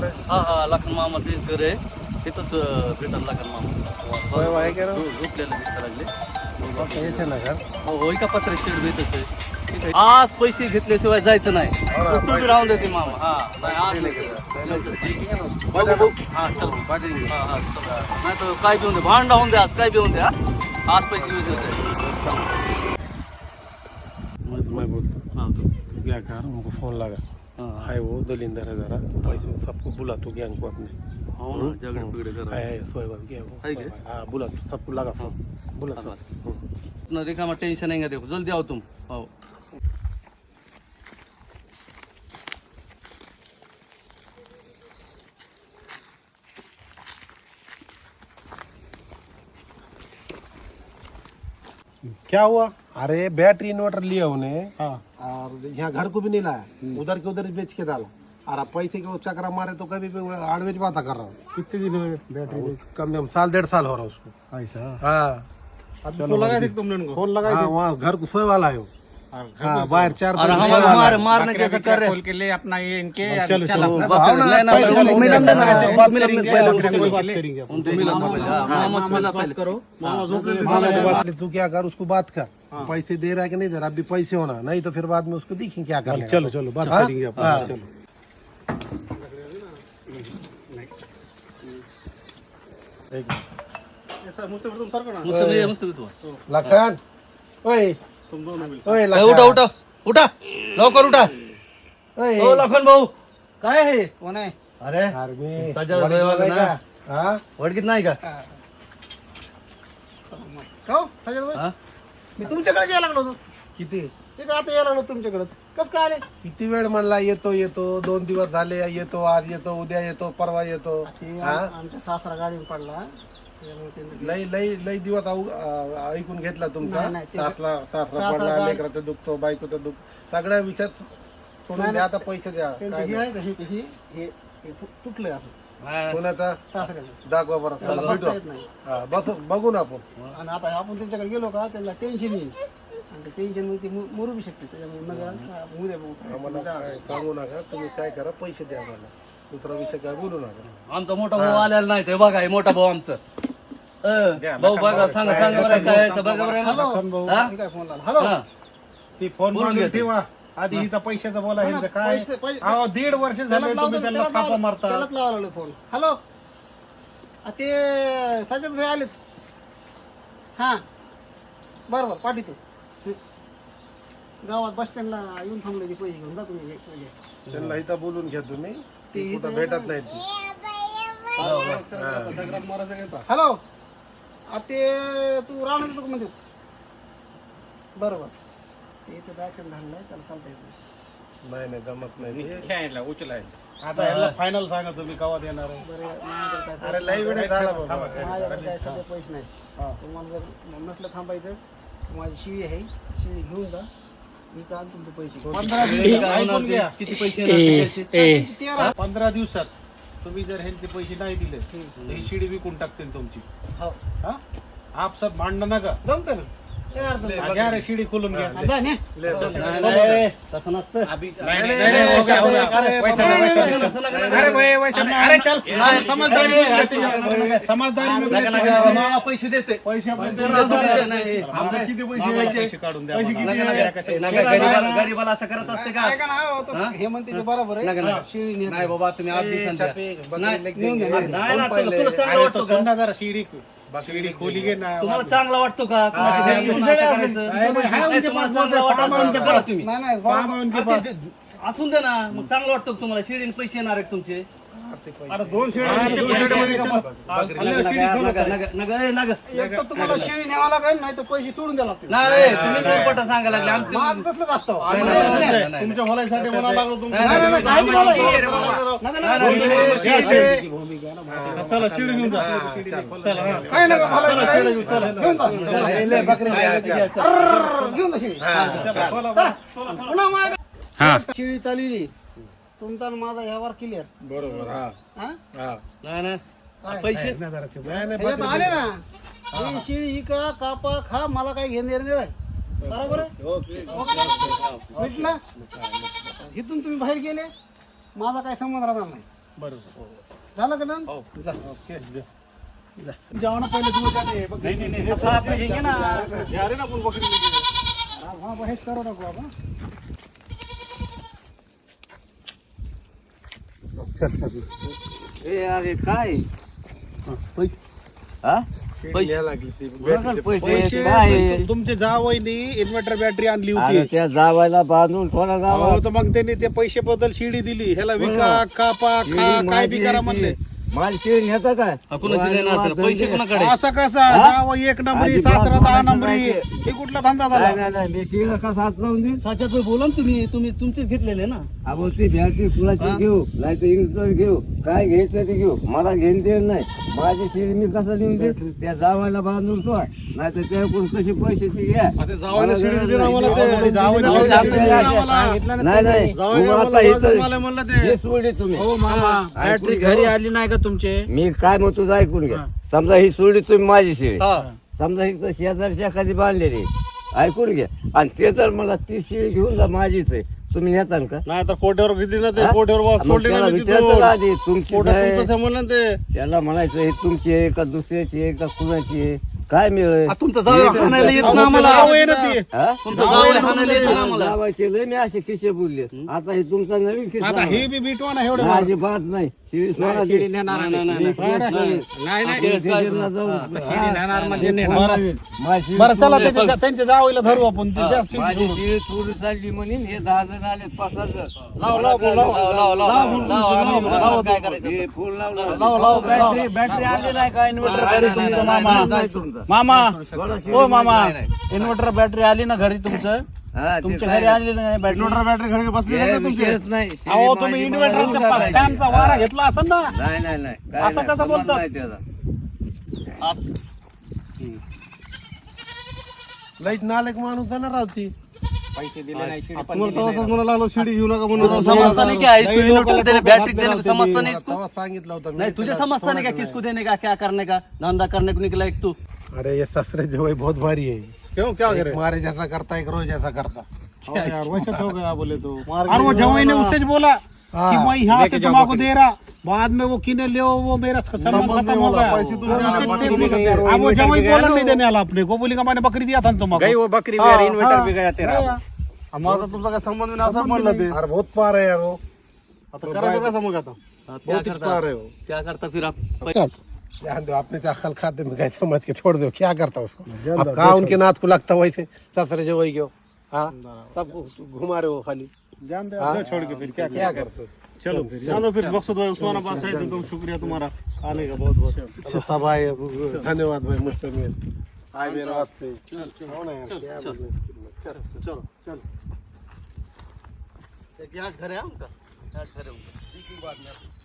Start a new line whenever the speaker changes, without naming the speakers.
घर
हा हा लखन मामाचं हेच घर आहे. तिथंच भेटल लखन मामा.
होय,
झोपलेलं दिसायला लागले.
यायचं ना घर.
हो होय का पत्र? शेड भेटच आहे. ठीक आहे. आज पैसे घेतल्याशिवाय जायचं नाही.
हो ना,
तुम्ही राहून देते मामा. हा नाही आज नाही. गेलं. बघू, बघू. हा चल. हा हा नाही तर काय पिऊन दे? भांडा होऊन दे आज काय पिऊन दे हा? आज पैसे घेऊन दे.
मैं बोलता
हा तू
तू क्या कर उनको फोन लगा.
हा, हा.
है वो दलिंदर है जरा। पैसे सबको बुला तू गैंग को अपने।
हो झगडे बिगडे
है। है
है?
हाँ बुला तू सबको लगा फ़ोन। बुला
हाँ,
सब हम्म।
अपना रिकामा टेंशन नहीं देखो जल्दी आओ तुम। आओ।
क्या हुआ? अरे बैटरी इन्वर्टर लिया उन्हें।
हाँ।
यहाँ घर को भी नहीं लाया। उधर के उधर बेच के डाला। और अब पैसे के चक्रा मारे तो कभी भी आड़वेज बात कर रहा हूँ।
कितने दिन हुए बैटरी
कम से कम साल डेढ़ साल हो रहा है उसको।
ऐसा
हाँ।
फ़ोन लगाए थे तुमने उनको। फ़ोन लगाए
हाँ वहाँ घर को सोए वाला है वो। हाँ बाहर चार
मार मारने कैसे कर रहे
खोल के ले अपना ये इनके चलो चलो।
बात कर- हाँ,
हाँ, तू क्या कर उसको बात कर। पैसे दे रहा है कि नहीं दे रहा? अभी पैसे होना नहीं तो फिर बाद में उसको देखें क्या करना
चलो चलो बात
हाँ?
करेंगे अपन।
हाँ।
चलो।
एक मिनट।
ऐसा मुझसे तुम सर ना
मुझसे मिले, मुझसे भी तो।
लखन। ओए।
तुम दोनों मिल।
ओए
ए,
लखन।
उठा उठा। उठा लवकर उठा।
ओए।
ओ लखन भाऊ काय आहे
कौन है
अरे
आर्मी।
सजा
बड़ी
भयवान
बात है
ना.
का? हाँ?
वडकीत नाही का?
खाऊ सजद भाई
हा?
मी तुमच्याकडे यायला लागलो होतो.
किती?
ते काय आता यायला लागलो तुमच्याकडेच. कसं काय आले?
किती वेळ म्हणला येतो येतो दोन दिवस झाले येतो आज येतो उद्या येतो परवा येतो.
ते
हा?
आम- आमच्या सासरा गाडीवर पडला. त्यामुळे ते-
लई लई लई दिवस आऊ- आ- ऐकून घेतला तुमचा?
नाही, नाही, ते-
सासला सासरा
सासरा
पडला
गाडी-
लेकराचं दुखतो बायकोचं दुख. सगळ्या विषयात सोडून द्या आता पैसे द्या.
त्यांचं
काय
हे आहे का हे हे हे हे फु- तुटलंय असं.
हा.
कोणाचा
सासऱ्याचं
दाखवा बरं.
बसता
भेटू.
नाही.
हा, बस बघू ना आपण.
आणि आता आपण त्यांच्याकडे गेलो का त्यांना टेन्शन येईल. आणि ते टेन्शनमध्ये ते मु- मरू बी शकते. त्याच्यामुळे मग उद्या बघू
आम्हाला काय सांगू नका. तुम्ही काय करा पैसे द्या मला दुसरा विषय काय बोलू नका.
आमचा मोठा भाऊ आलेला नाही ते बघा हे मोठा भाऊ आमचं. अ, भाऊ बघा सांगा सांगा बरं काय आहे ते बघा बरं.
हॅलो.
हा?
हे काय फोन लावला? हॅलो
हा.
ती फोन
बोलून
मागून
घेते.
ठेवा. आधी इथं पैशाचं बोला ह्यांचं काय?
पैसे- पैसे-
अहो दीड वर्ष झाले तुम्ही त्यांना थापा मारता.
त्यालाच लावा लागलो फोन हॅलो आ, ते सजद भाई आलेत. हा. बरं बरं पाठवतो हं. गावात बस स्टँडला येऊन थांबले ते पैसे घेऊन. जा तुम्ही.
त्यांना इथं बोलून घ्या तुम्ही.
ते
कुठं भेटत नाही ती
सगळ्यात मारायचं घेता. हॅलो आ, ते तू राहणार म्हणजे बरोबर इथं ऍक्सिडेंट झालेलं आहे त्याला चालता येत नाही.
नाही नाही जमत नाही. ते.
घ्यायला उचलायला आता ह्याला फायनल सांगा तुम्ही कवा देणार आहे.
बरं माझ्याकडे काय-
अरे लई वेळ झाला बाबा.
माझ्याकडे काय सध्या पैसे नाही. तुम्हाला जर नसलं थांबायचं तर माझी शिळी आहे. शिळी घेऊन जा. मी आणतो तुमचे पैसे.
पंधरा
किती
दिवसात ऐकून घ्या?
किती पैसे येणार? ते पैसे?
त्यांची तेरा.
पंधरा दिवसात तुम्ही जर ह्यांचे पैसे नाही दिले तर ही शिडी विकून टाकतील तुमची.
हो.
हा? आपसात भांडण नका.
जमतं ना. काय अडचण नाही.
घ्या रे शिडी खोलून घ्या
जा ने.
ले, चल.
नाही नाही तसं नसतं
नाही, नाही, नाही, पैसा-
अरे,
पैसा-
अरे,
पैसा नाही, पैसा नाही.
तसं नका-
अरे भाई, पैसा नाही. अरे चल समजदारी समजदारी
नका- नका- मामा पैसे देते
पैसे आपले
पैसे देते, नाही.
आमचे किती पैसे पैसे काढून द्या
नका-
मला.
नका- नका, गरीबाला गरीबाला असं करत असते का
ऐका ना, हो, तसं- हे म्हणते ते बरोबर
नका-
आहे. शिळी
नाही बाबा तुम्ही दिवसांनी द्या.
बकरी
नाही,
लेग
नेऊन
देंगे.
द्या. नाही ना
कोण
तुला
पहिले?
तुला चांगलं
अरे
वाटतो
तो
का
समजा जरा शिडी शिडी खोली घे ना
तुम्हाला चांगला वाटतो का कुणाची घरी येऊन असं करायचं?
नाही, नाही, हाय उनके
तुम्हाला
पास
चांगलं वाटत
फार्म
असेल
उनके
तर करा
पास.
तुम्ही.
नाही नाही
फार्म आहे उनके पास
असून दे ना मग चांगलं वाटतं का तुम्हाला शिडीने पैसे येणार आहेत तुमचे
अरे दोन शिडी
हा, ते पैसे.
मध्ये
नका- नका-? नका- ए, नका.
एक तर तुम्हाला शिळी न्यावा लागेल नाही तर पैसे सोडून द्या लागतील
नाही तुम्ही तुम्ही पटा सांगायला लागले आमचे
माझं तसलंच असतं
नाही,
नाही,
नाही,
नाही,
नाही,
नाही.
नाही.
तुमच्या भलाईसाठी म्हणावं लागलो
नाही,
तुमच्या
नाही, नाही, काहीच बोला.
नाही,
नका, नका,
नाही,
नका.
नाही,
चला शिडी घेऊन जा चला हा.
काय नका मला
चला,
काय-
शिडी घेऊन चला
घेऊन जा.
ले, ले, बकरी ले, ले, चल.
अर्रर्र, घेऊन जा शिळी
चला, चला,
चला. पुन्हा माझ्या शिळी चालली तुमचा आणि माझा व्यवहार क्लिअर
बरोबर हा.
हा?
हा.
नाही नाही. पैसे
नाही नाही
आले ना? ही शिळी ही का कापा खा मला काय घेणं देणं नाही. बरोबर? आहे
ओके.
भेटला? इथून तुम्ही बाहेर गेले? माझा काय संबंध राहणार नाही.
बरोबर.
झालं का ना
हो.
जा.
ओके जा.
जाऊ ना पहिले तुम्ही
हे जा.
हा, हा, बा, करू नको बाबा
चल चल
ए अरे काय? हा पैसे. काय
तुमचे जावईनी इन्व्हर्टर बॅटरी आणली
अरे
होती
त्या जावायला बांधून जावा
अहो, तर मग त्यांनी ते पैसे बद्दल शिडी दिली. ह्याला विका कापा खा काय बी करा म्हणले.
माझी शिडी ह्याचा काय? पैसे कोणाकडे?
असं कसा? एक नंबरी सासरा दहा नंबरी. हे कुठला धंदा झाला?
नाही नाही नाही मी शिडी कसा हात लावून देईन?
साच्यात बोला ना तुम्ही तुम्ही तुमचेच घेतलेले ना.
अगो ती बॅटरी फुलाची घेऊ नाही तर इंग्लिश घेऊ. काय घ्यायचं ते घेऊ. मला घेऊन देण नाही. माझी शिडी मी कसं लिहून दे त्या जावायला बांधून सोड. नाही तर त्याकडून कसे पैसे ते घ्या.
आता जावईला
मला
शिडी
गरज
दिली ना
नाही.
मला ते. दिली मला.
नाही नाही.
जावईला
मग
मला
आता
बाजूला
इथं-
मला म्हणलं ते.
हे सोडले तुम्ही.
हो मामा. बॅटरी घरी आली नाही का तुमचे?
मी काय म्हणतो तुझं ऐकून घ्या. समजा ही सोडली तुम्ही माझी
हा.
समजा ही तर शेजारच्या खाली बांधलेली ऐकून घ्या. आणि ते जर मला ती शिडी घेऊन जा माझीच आहे. तुम्ही नेताल का?
नाही तर कोट्यावर घेतली ना ते
हा?
कोट्यावर
मग
सोडली ना
त्याला
मी
विचारतो
तिथून.
ना आधी, तुमची आहे.
आहे ना ते?
त्याला म्हणायचं हे तुमची आहे का दुसऱ्याची आहे का कुणाची आहे? काय मिळेल?
तुमचं जावई हाणायला येत
अहो,
ना आम्हाला?
जावई आहे ना ती.
हा?
तुमचं जावई हाणायला येत ना आम्हाला?
लावायचे लय मी असे खिसे बोलले. आता हे तुमचा नवीन खिस्सा
आता
आहे.
हे बी ना एवढे
माझी बात नाही.
बरं चला त्यांच्या त्यांच्या धरू आपण
हे दहा जण आले पाच बॅटरी आली नाही का इन्व्हर्टर मामा
मामा हो मामा इन्व्हर्टर बॅटरी आली ना घरी तुमचं
हा, ते
तुमच्या
काय
घरी आलेली नाही बॅटरी
इन्व्हर्टर बॅटरी घरी बसली नाही का तुमची?
विषयच नाही शिडी
अहो
माझी
तुम्ही
मला
इन्व्हर्टरचा
उद्या करायची.
फॅनचा वारा घेतला असेल ना?
नाही नाही नाही. काय
असं
नाही,
कसं
संबंध
बोलतात?
नाही त्याचा.
लाइट नालेक माणूस जाणार राहती
तुम्हाला तेव्हाच म्हणायला लागलो शिडी घेऊ नका म्हणून
समजता नहीं क्या इसको इन्वर्टर देने बैटरी देने को समझता नहीं इसको.
तेव्हा सांगितलं होतं मी.
नहीं तुझे
त्याला
समझता नहीं क्या किसको देने का क्या करने का धंधा करने को निकला एक तू?
नाही. अरे ये ससरे जो है बहुत भारी है
क्यों क्या करे?
मारे जैसा करता एक रोज जैसा करता।
हाँ यार वैसे हो गया बोले तो। और वो जवाई ने उससे बोला
हाँ,
कि मैं यहाँ से तुम्हारा दे रहा बाद में वो किने ले वो मेरा सम्मान खत्म हो गया। अब वो जवाई बोला नहीं देने वाला अपने को बोली का मैंने बकरी दिया था तुम्हारा वो बकरी इन्वर्टर भी गया तेरा। माझा तुमचा काय संबंध नाही असं म्हणलं ते
अरे बहुत पार है यार वो।
आता करायचं कसं मग आता
बहुत पार है वो।
क्या करता फिर
दो अपने से अक्ल खाते में कैसे समझ के छोड़ दो क्या करता उसको? अब कहा उनके नाथ को लगता वैसे ससरे जो वही क्यों हाँ सबको घुमा रहे हो खाली।
जान दे दे छोड़ के फिर क्या
क्या करते हो?
चलो चलो फिर मकसूद भाई उस्मानाबाद से एकदम शुक्रिया तुम्हारा। आने का बहुत बहुत।
अच्छा सब आए धन्यवाद भाई मुश्तमिल आए मेरे वास्ते। हो?
चलो। चलो
यहाँ घर है उनका? यहाँ घर है उनका।